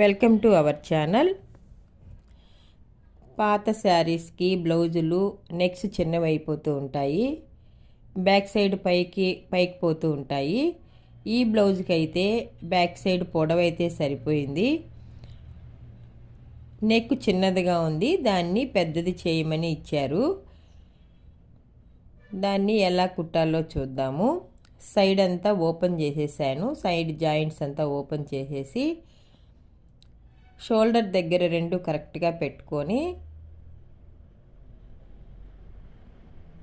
Welcome to our channel. పాత శారీస్కి బ్లౌజులు నెక్స్ చిన్నవి అయిపోతూ ఉంటాయి. బ్యాక్ సైడ్ పైకి పైకి పోతూ ఉంటాయి. ఈ బ్లౌజ్కి అయితే బ్యాక్ సైడ్ పొడవైతే సరిపోయింది. నెక్ చిన్నదిగా ఉంది. దాన్ని పెద్దది చేయమని ఇచ్చారు. దాన్ని ఎలా కుట్టాలో చూద్దాము. సైడ్ అంతా ఓపెన్ చేసేసాను. సైడ్ జాయింట్స్ అంతా ఓపెన్ చేసేసి షోల్డర్ దగ్గర రెండు కరెక్ట్గా పెట్టుకొని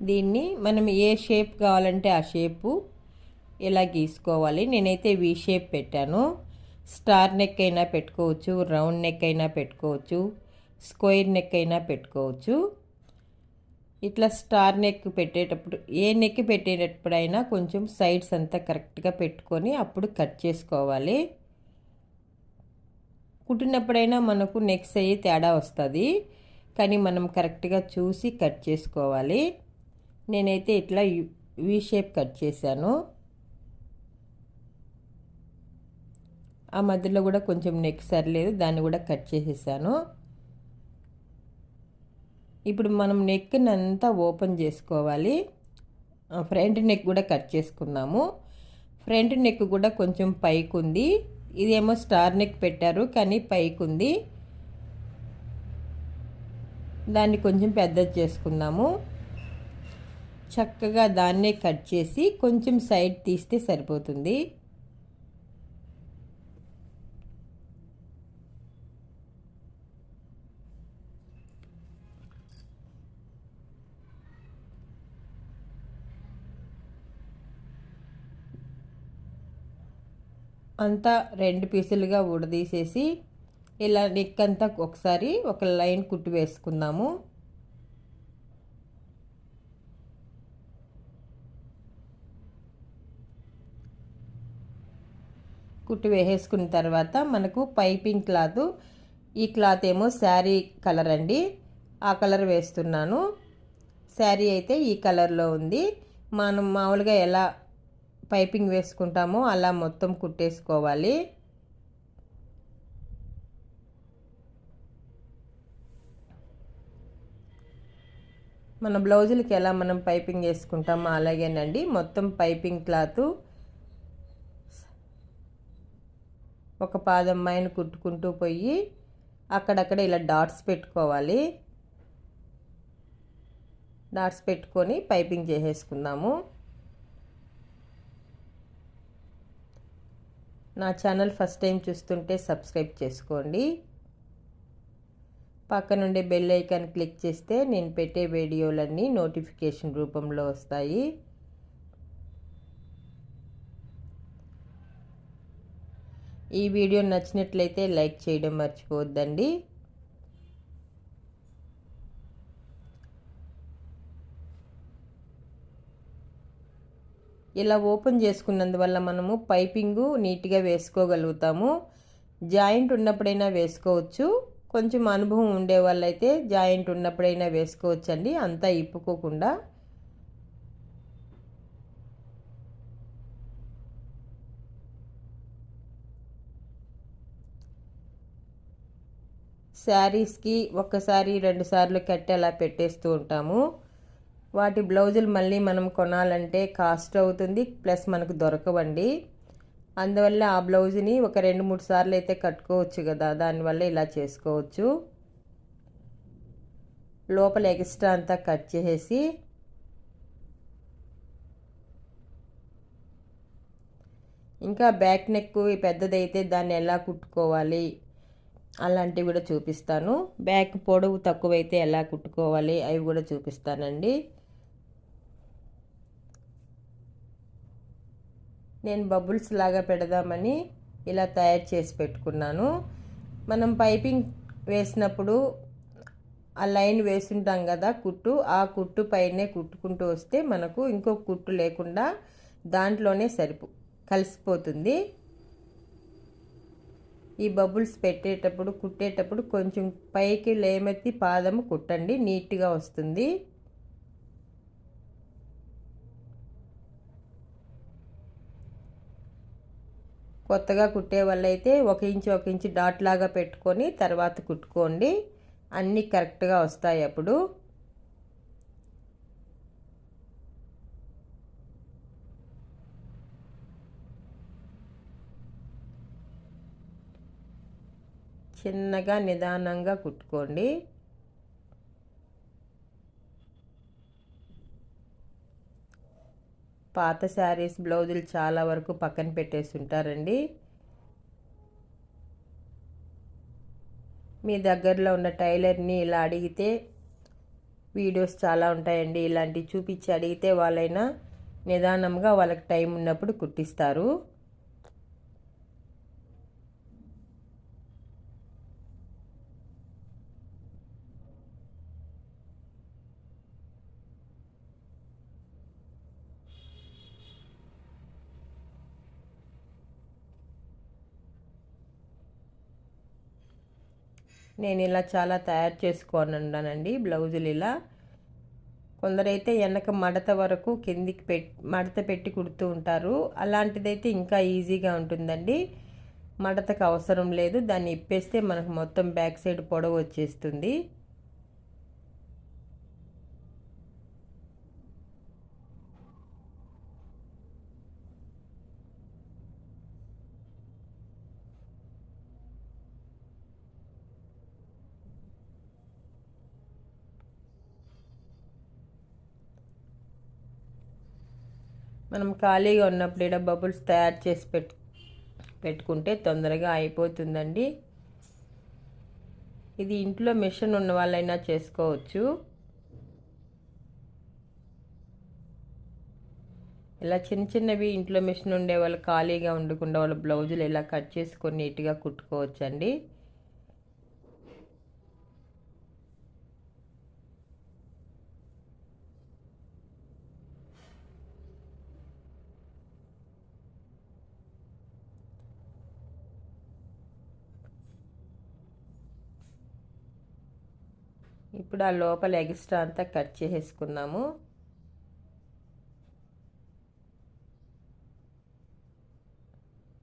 దీన్ని మనం ఏ షేప్ కావాలంటే ఆ షేపు ఇలా గీసుకోవాలి. నేనైతే వి షేప్ పెట్టాను. స్టార్ నెక్ అయినా పెట్టుకోవచ్చు రౌండ్ నెక్ అయినా పెట్టుకోవచ్చు స్క్వేర్ నెక్ అయినా పెట్టుకోవచ్చు. ఇట్లా స్టార్ నెక్ పెట్టేటప్పుడు ఏ నెక్ పెట్టేటప్పుడైనా కొంచెం సైడ్స్ అంతా కరెక్ట్గా పెట్టుకొని అప్పుడు కట్ చేసుకోవాలి. కుట్టినప్పుడైనా మనకు నెక్స్ అయ్యి తేడా వస్తుంది. కానీ మనం కరెక్ట్గా చూసి కట్ చేసుకోవాలి. నేనైతే ఇట్లా వి షేప్ కట్ చేశాను. ఆ మధ్యలో కూడా కొంచెం నెక్ సరిలేదు దాన్ని కూడా కట్ చేసేసాను. ఇప్పుడు మనం నెక్ని అంతా ఓపెన్ చేసుకోవాలి. ఫ్రంట్ నెక్ కూడా కట్ చేసుకుందాము ఫ్రంట్ నెక్ కూడా కొంచెం పైకి ఉంది ఇదేమో స్టార్ నెక్ పెట్టారు కానీ పైకి ఉంది దాన్ని కొంచెం పెద్దది చేసుకుందాము. చక్కగా దాన్నే కట్ చేసి కొంచెం సైడ్ తీస్తే సరిపోతుంది. అంతా రెండు పీసులుగా ఉడదీసేసి ఇలా నెక్ అంతా ఒకసారి ఒక లైన్ కుట్టు వేసుకుందాము. కుట్టు వేసేసుకున్న తర్వాత మనకు పైపింగ్ క్లాత్ ఈ క్లాత్ ఏమో శారీ కలర్ అండి. ఆ కలర్ వేస్తున్నాను. శారీ అయితే ఈ కలర్లో ఉంది. మనం మామూలుగా ఎలా పైపింగ్ వేసుకుంటామో అలా మొత్తం కుట్టేసుకోవాలి. మన బ్లౌజులకి ఎలా మనం పైపింగ్ వేసుకుంటామో అలాగేనండి. మొత్తం పైపింగ్ క్లాత్ ఒక పాదం మైన కుట్టుకుంటూ పోయి అక్కడక్కడ ఇలా డాట్స్ పెట్టుకోవాలి. డాట్స్ పెట్టుకొని పైపింగ్ చేసేసుకుందాము. నా ఛానల్ ఫస్ట్ టైం చూస్తుంటే సబ్స్క్రైబ్ చేసుకోండి. పక్కనుండే బెల్ ఐకాన్ క్లిక్ చేస్తే నేను పెట్టే వీడియోలన్నీ నోటిఫికేషన్ రూపంలో వస్తాయి. ఈ వీడియో నచ్చినట్లయితే లైక్ చేయడం మర్చిపోవద్దండి. ఇలా ఓపెన్ చేసుకున్నందువల్ల మనము పైపింగు నీట్గా వేసుకోగలుగుతాము. జాయింట్ ఉన్నప్పుడైనా వేసుకోవచ్చు. కొంచెం అనుభవం ఉండే వాళ్ళైతే జాయింట్ ఉన్నప్పుడైనా వేసుకోవచ్చండి. అంతా ఇప్పుకోకుండా. శారీస్కి ఒక్కసారి రెండుసార్లు కట్టేలా అలా పెట్టేస్తూ ఉంటాము. వాటి బ్లౌజులు మళ్ళీ మనం కొనాలంటే కాస్ట్ అవుతుంది ప్లస్ మనకు దొరకవండి. అందువల్ల ఆ బ్లౌజ్ని ఒక రెండు మూడు సార్లు అయితే కట్టుకోవచ్చు కదా దానివల్ల ఇలా చేసుకోవచ్చు. లోపల ఎక్స్ట్రా అంతా కట్ చేసేసి ఇంకా బ్యాక్ నెక్ పెద్దదైతే దాన్ని ఎలా కుట్టుకోవాలి అలాంటివి కూడా చూపిస్తాను. బ్యాక్ పొడవు తక్కువైతే ఎలా కుట్టుకోవాలి అవి కూడా చూపిస్తానండి. నేను బబుల్స్ లాగా పెడదామని ఇలా తయారు చేసి పెట్టుకున్నాను. మనం పైపింగ్ వేసినప్పుడు ఆ లైన్ వేసుంటాం కదా కుట్టు ఆ కుట్టు పైనే కుట్టుకుంటూ వస్తే మనకు ఇంకో కుట్టు లేకుండా దాంట్లోనే సరిపు కలిసిపోతుంది. ఈ బబుల్స్ పెట్టేటప్పుడు కుట్టేటప్పుడు కొంచెం పైకి లేమెత్తి పాదము కుట్టండి నీట్గా వస్తుంది. కొత్తగా కుట్టే వాళ్ళైతే ఒక ఇంచు ఒక ఇంచు డాట్ లాగా పెట్టుకొని తర్వాత కుట్టుకోండి. అన్నీ కరెక్ట్గా వస్తాయి అప్పుడు. చిన్నగా నిదానంగా కుట్టుకోండి. పాత శారీస్ బ్లౌజులు చాలా వరకు పక్కన పెట్టేసి ఉంటారండి మీ దగ్గరలో ఉన్న టైలర్ని ఇలా అడిగితే వీడియోస్ చాలా ఉంటాయండి. ఇలాంటివి చూపించి అడిగితే వాళ్ళైనా నిదానంగా వాళ్ళకి టైం ఉన్నప్పుడు కుట్టిస్తారు. నేను ఇలా చాలా తయారు చేసుకొని ఉన్నానండి బ్లౌజులు ఇలా. కొందరైతే వెనక మడత వరకు కిందికి పెట్ మడత పెట్టి కుడుతూ ఉంటారు. అలాంటిదైతే ఇంకా ఈజీగా ఉంటుందండి. మడతకు అవసరం లేదు. దాన్ని ఇప్పేస్తే మనకు మొత్తం బ్యాక్ సైడ్ పొడవు వచ్చేస్తుంది. మనం ఖాళీగా ఉన్నప్పుడు ఇక్కడ బబుల్స్ తయారు చేసి పెట్టు పెట్టుకుంటే తొందరగా అయిపోతుందండి. ఇది ఇంట్లో మిషన్ ఉన్న వాళ్ళైనా చేసుకోవచ్చు. ఇలా చిన్న చిన్నవి ఇంట్లో మిషన్ ఉండే వాళ్ళు ఖాళీగా ఉండకుండా వాళ్ళ బ్లౌజులు ఇలా కట్ చేసుకొని నీట్గా కుట్టుకోవచ్చండి. ఇప్పుడు ఆ లోపల ఎక్స్ట్రా అంతా కట్ చేసేసుకున్నాము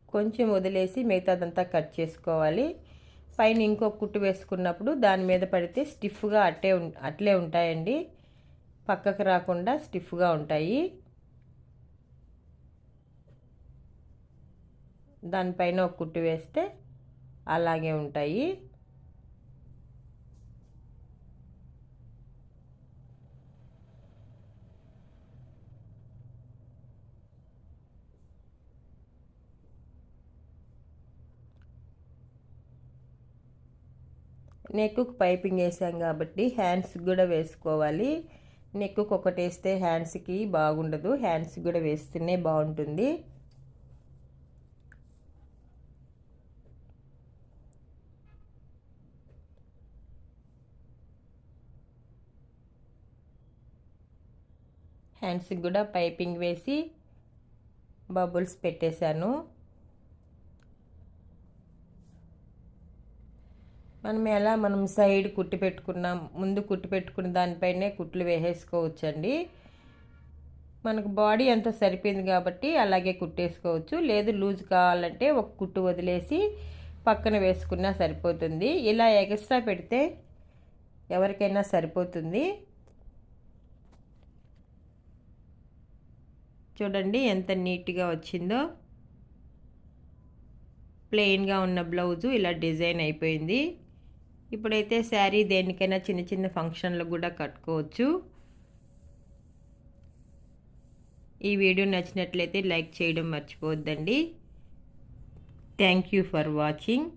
కొంచెం వదిలేసి మిగతాదంతా కట్ చేసుకోవాలి. పైన ఇంకో కుట్టు వేసుకున్నప్పుడు దాని మీద పడితే స్టిఫ్గా అట్టే అట్లే ఉంటాయండి. పక్కకు రాకుండా స్టిఫ్గా ఉంటాయి. దానిపైన ఒక కుట్టు వేస్తే అలాగే ఉంటాయి. నెక్కు పైపింగ్ వేసాం కాబట్టి హ్యాండ్స్ కూడా వేసుకోవాలి. నెక్కు ఒకటి వేస్తే హ్యాండ్స్కి బాగుండదు. హ్యాండ్స్ కూడా వేస్తేనే బాగుంటుంది. హ్యాండ్స్కి కూడా పైపింగ్ వేసి బబుల్స్ పెట్టేశాను. మనం ఎలా మనం సైడ్ కుట్టి పెట్టుకున్నాం ముందు కుట్టి పెట్టుకున్న దానిపైనే కుట్లు వేసేసుకోవచ్చండి. మనకు బాడీ అంతా సరిపోయింది కాబట్టి అలాగే కుట్టేసుకోవచ్చు. లేదు లూజ్ కావాలంటే ఒక కుట్టు వదిలేసి పక్కన వేసుకున్నా సరిపోతుంది. ఇలా ఎక్స్ట్రా పెడితే ఎవరికైనా సరిపోతుంది. చూడండి ఎంత నీట్గా వచ్చిందో. ప్లెయిన్గా ఉన్న బ్లౌజు ఇలా డిజైన్ అయిపోయింది. ఇప్పుడైతే శారీ దేనికైనా చిన్న చిన్న ఫంక్షన్లు కూడా కట్టుకోవచ్చు. ఈ వీడియో నచ్చినట్లయితే లైక్ చేయడం మర్చిపోవద్దండి. Thank you for watching